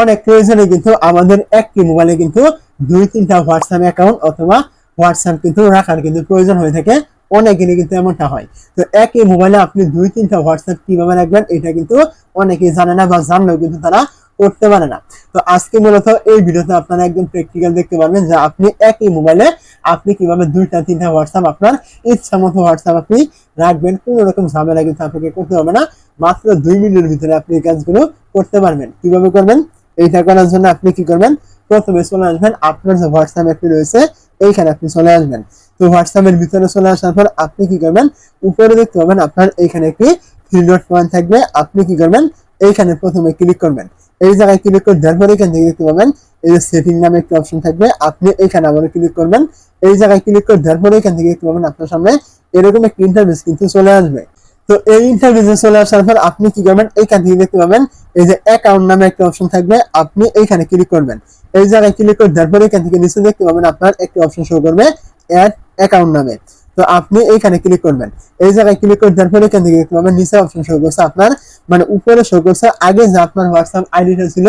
অনেক প্রয়োজনে কিন্তু আমাদের একটি মোবাইলে কিন্তু দুই, তিনটা হোয়াটসঅ্যাপ অ্যাকাউন্ট অথবা হোয়াটসঅ্যাপ কিন্তু রাখার কিন্তু প্রয়োজন হয়ে থাকে। অনেকেরই কিন্তু এমনটা হয়। তো একই মোবাইলে আপনি দুই, তিনটা হোয়াটসঅ্যাপ কীভাবে রাখবেন, এটা কিন্তু অনেকেই জানে না বা জানলেও কিন্তু তারা করতে পারে না। তো আজকে মূলত এই ভিডিওতে আপনারা একদম প্র্যাকটিক্যাল দেখতে পারবেন যে আপনি একই মোবাইলে আপনি কীভাবে দুইটা, তিনটা হোয়াটসঅ্যাপ আপনার ইচ্ছা মতো হোয়াটসঅ্যাপ আপনি রাখবেন। কোনো রকম ঝামেলা কিন্তু আপনাকে করতে হবে না। মাত্র দুই মিনিটের ভিতরে আপনি এই কাজগুলো করতে পারবেন। কীভাবে করবেন? এইটা করার জন্য আপনি কি করবেন? প্রথমে চলে আসবেন, আপনার যে হোয়াটসঅ্যাপ অ্যাপটি রয়েছে, এইখানে আপনি চলে আসবেন। তো হোয়াটসঅ্যাপের ভিতরে চলে আসার পর আপনি কি করবেন? উপরে দেখতে পাবেন আপনার এইখানে একটি থ্রি ডট পয়েন্ট থাকবে। আপনি কি করবেন? এইখানে প্রথমে ক্লিক করবেন। এই জায়গায় ক্লিক করে দেওয়ার পরে এখান থেকে দেখতে পাবেন, এই যে সেটিং নামে একটি অপশন থাকবে। আপনি এখানে আবার ক্লিক করবেন। এই জায়গায় ক্লিক করে দেওয়ার পরে এখান থেকে দেখতে পাবেন আপনার সামনে এরকম একটি ইন্টারভিউ কিন্তু চলে আসবে। তো এই ইন্টারভিউ চলে আসার পর আপনি কি করবেন? এইখান থেকে দেখতে পাবেন, এই যে অ্যাকাউন্ট নামে একটা অপশন থাকবে, আপনি এইখানে ক্লিক করবেন। এই জায়গায় ক্লিক করে দেওয়ার পরে এখান থেকে নিচে দেখতে পাবেন আপনার একটি অপশন শো করবে অ্যাড অ্যাকাউন্ট নামে। তো আপনি এইখানে ক্লিক করবেন। এই জায়গায় ক্লিক করে দেওয়ার পরে এখান থেকে দেখতে পাবেন নিচে অপশন শো করছে আপনার মানে উপরে শো করছে, আগে যে আপনার হোয়াটসঅ্যাপ আইডিটা ছিল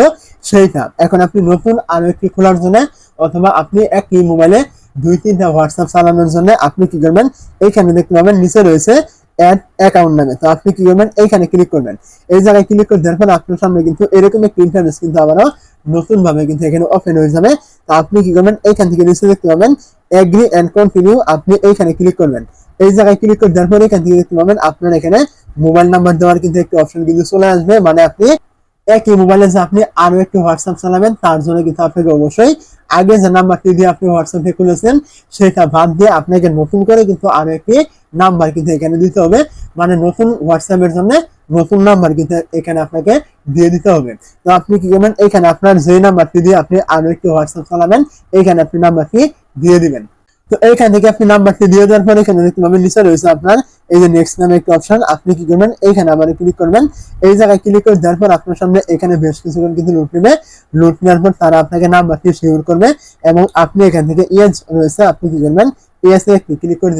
সেইটা। এখন আপনি নতুন আরও একটি খোলার জন্য অথবা আপনি একই মোবাইলে দুই তিনটা হোয়াটসঅ্যাপ চালানোর জন্য আপনি কি করবেন? এইখানে দেখতে পাবেন নিচে রয়েছে অ্যাড অ্যাকাউন্ট নামে তো আপনি কি করবেন? এইখানে ক্লিক করবেন। এই জায়গায় ক্লিক করে দেওয়ার পর আপনার সামনে কিন্তু এরকম একটি ইন্টারনেট কিন্তু আবারও নতুন ভাবে কিন্তু এখানে ওপেন হয়ে যাবে। তো আপনি কি করবেন? এইখান থেকে নিচে দেখতে পাবেন এগ্রি এন্ড কন্টিনিউ আপনি এইখানে ক্লিক করবেন। এই জায়গায় ক্লিক করে দেওয়ার এখান থেকে দেখতে পাবেন আপনার এখানে মোবাইল নাম্বার দেওয়ার কিন্তু একটি অপশন কিন্তু চলে আসবে। মানে আপনি একই মোবাইলে যে আপনি আরও একটি হোয়াটসঅ্যাপ চালাবেন, তার জন্য কিন্তু আপনাকে অবশ্যই আগে যে নাম্বারটি দিয়ে আপনি হোয়াটসঅ্যাপে খুলেছেন, সেটা বাদ দিয়ে আপনাকে নতুন করে কিন্তু আরও একটি নাম্বার কিন্তু এখানে দিতে হবে। মানে নতুন হোয়াটসঅ্যাপের জন্য নতুন নাম্বার কিন্তু এখানে আপনাকে দিয়ে দিতে হবে। তো আপনি কি করবেন? এখানে আপনার যে নাম্বারটি দিয়ে আপনি আরও একটি হোয়াটসঅ্যাপ চালাবেন, এখানে আপনি নাম্বারটি দিয়ে দিবেন। তো এইখান থেকে আপনি নাম্বারটি দিয়ে দেওয়ার পর এখানে দেখতে পাবেন, নিচে রয়েছে আপনার এই যে নেক্সট নামে একটি অপশন আপনি কি করবেন? এইখানে আবার ক্লিক করবেন। এই জায়গায় ক্লিক করে দেওয়ার পর আপনার সামনে এখানে বেশ কিছুক্ষণ কিন্তু লুট নেবে। লুট নেওয়ার পর তারা আপনাকে নাম্বারটি শিওর করবে এবং আপনি এখান থেকে ইয়েস রয়েছে, আপনি কি করবেন? এ ক্লিক করে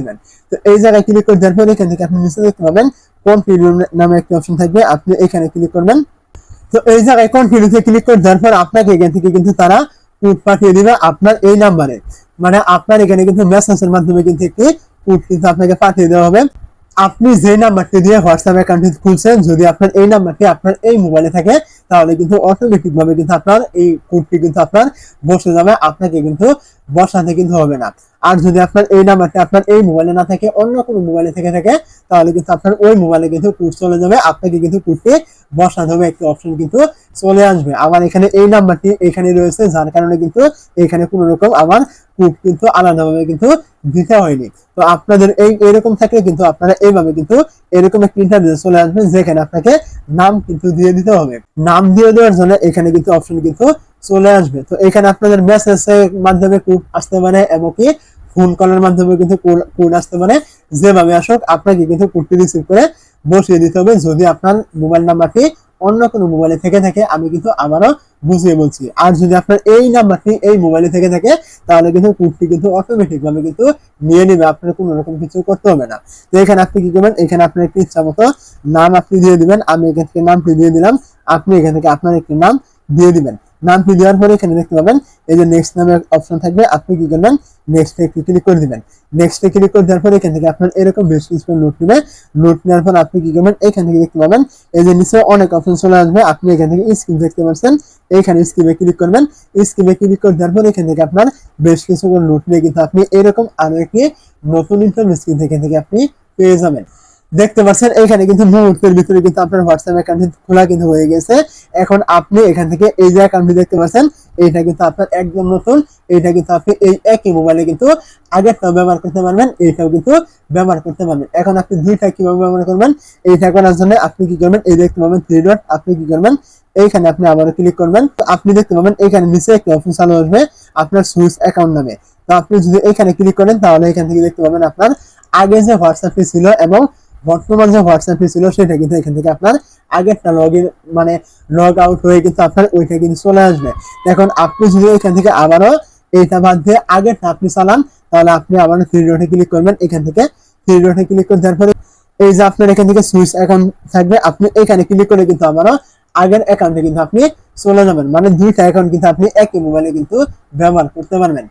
তো এই জায়গায় ক্লিক করে দেওয়ার পরে এখান থেকে আপনি নিচে দেখতে পাবেন কন্টিনিউ নামে একটি অপশন থাকবে, আপনি এখানে ক্লিক করবেন। তো এই জায়গায় কন্টিনিউতে ক্লিক করে দেওয়ার পর আপনাকে এখান থেকে কিন্তু তারা কোড পাঠিয়ে দিবে আপনার এই নাম্বারে মানে আপনার এখানে কিন্তু মেসেজের মাধ্যমে কিন্তু একটি কোড কিন্তু আপনাকে পাঠিয়ে দেওয়া হবে। আপনি যে নাম্বারটি দিয়ে হোয়াটসঅ্যাপ অ্যাকাউন্টটি খুলছেন, যদি আপনার এই নাম্বারটি আপনার এই মোবাইলে থাকে, তাহলে কিন্তু অটোমেটিক ভাবে কিন্তু আপনার এই কোডটি কিন্তু আপনার বসে যাবে, আপনাকে কিন্তু বসাতে কিন্তু হবে না। আর যদি আপনার এই নাম্বারটি আপনার এই মোবাইলে না থাকে, অন্য কোনো মোবাইলে থেকে থাকে তাহলে কিন্তু আপনার ওই মোবাইলে কিন্তু কোড চলে যাবে। আপনাকে কিন্তু কোডটি বসাতে হবে। একটি অপশন কিন্তু চলে আসবে। আমার এখানে এই নাম্বারটি এখানে রয়েছে, যার কারণে কিন্তু এখানে কোনো রকম আমার কোড কিন্তু আলাদাভাবে কিন্তু দিতে হয়নি। তো আপনাদের এই এরকম থাকলে কিন্তু আপনারা এইভাবে কিন্তু এরকম একটা ইন্টারভিউ চলে আসবে, যেখানে আপনাকে নাম কিন্তু দিয়ে দিতে হবে। নাম দিয়ে দেওয়ার জন্য এখানে কিন্তু অপশন কিন্তু চলে আসবে। তো এখানে আপনাদের মেসেজের মাধ্যমে কোড আসতে পারে এমনকি ফোন কলের মাধ্যমে কিন্তু কোড আসতে পারে। যেভাবে আসুক, আপনাকে কিন্তু কোডটি রিসিভ করে বসিয়ে দিতে হবে। যদি আপনার মোবাইল নাম্বারটি অন্য কোনো মোবাইলে থেকে থাকে, আমি কিন্তু আবারও বুঝিয়ে বলছি। আর যদি আপনার এই নাম্বারটি এই মোবাইলে থেকে থাকে, তাহলে কিন্তু কোডটি কিন্তু অটোমেটিক ভাবে কিন্তু নিয়ে নেবে। আপনার কোনো রকম কিছু করতে হবে না। তো এখানে আপনি কি করবেন? এখানে আপনার একটি ইচ্ছা মতো নাম আপনি দিয়ে দিবেন। আমি এখান থেকে নামটি দিয়ে দিলাম। আপনি এখান থেকে আপনার একটি নাম দিয়ে দিবেন। নামটি দেওয়ার পরে এখানে দেখতে পাবেন, এই যে নেক্সট নামের অপশন থাকবে, আপনি কি করবেন নেক্সট একটি ক্লিক করে দিবেন। নেক্সট এ ক্লিক করে দেওয়ার পরে এখান থেকে আপনার এরকম বেশ কিছু নোট নেবে। নোট নেওয়ার পর আপনি কি করবেন, এখান থেকে দেখতে পাবেন, এই যে নিচে অনেক অপশন চলে আসবে, আপনি এখান থেকে স্ক্রিন দেখতে পাচ্ছেন এইখানে স্ক্রিনে ক্লিক করবেন স্ক্রিনে ক্লিক করে দেওয়ার পরে এখান থেকে আপনার বেশ কিছু নোট নিয়ে কিন্তু আপনি এরকম আরও একটি নতুন স্ক্রিন এখান থেকে আপনি পেয়ে যাবেন। দেখতে পাচ্ছেন এখানে কিন্তু মুহূর্তের ভিতরে কিন্তু আপনার হোয়াটসঅ্যাপ অ্যাকাউন্ট খোলা কিন্তু হয়ে গেছে। এখন আপনি এখান থেকে এই যে অ্যাকাউন্টটি দেখতে পাচ্ছেন, এইটা কিন্তু আপনার একদম নতুন। এইটা কিন্তু আপনি এই একই মোবাইলে কিন্তু আগেরটাও ব্যবহার করতে পারবেন, এইটাও কিন্তু ব্যবহার করতে পারবেন। এখন আপনি দুইটা কীভাবে ব্যবহার করবেন, এইটা করার জন্য আপনি কি করবেন, এই দেখতে পাবেন থ্রি ডট আপনি কি করবেন, এইখানে আপনি আবারও ক্লিক করবেন। তো আপনি দেখতে পাবেন এখানে নিচে একটি অপশন চালু আসবে, আপনার সুইচ অ্যাকাউন্ট নামে। তো আপনি যদি এখানে ক্লিক করেন, তাহলে এখান থেকে দেখতে পাবেন আপনার আগে যে হোয়াটসঅ্যাপটি ছিল এবং বর্তমান যে হোয়াটসঅ্যাপটি ছিল সেটা কিন্তু এখান থেকে আপনার আগেরটা লগ ইন মানে লগ আউট হয়ে কিন্তু আপনার ওইটা কিন্তু চলে আসবে। এখন আপনি যদি এখান থেকে আবারও এইটা বাদ দিয়ে আগেরটা আপনি চালান, তাহলে আপনি আবার থ্রি ডটে ক্লিক করবেন, এখান থেকে থ্রি ডটে ক্লিক করে দেওয়ার পরে এই যে আপনার এখান থেকে সুইচ অ্যাকাউন্ট থাকবে, আপনি এখানে ক্লিক করে কিন্তু আবারও আগের অ্যাকাউন্টে কিন্তু আপনি চলে যাবেন। মানে দুইটা অ্যাকাউন্ট কিন্তু আপনি একই মোবাইলে কিন্তু ব্যবহার করতে পারবেন।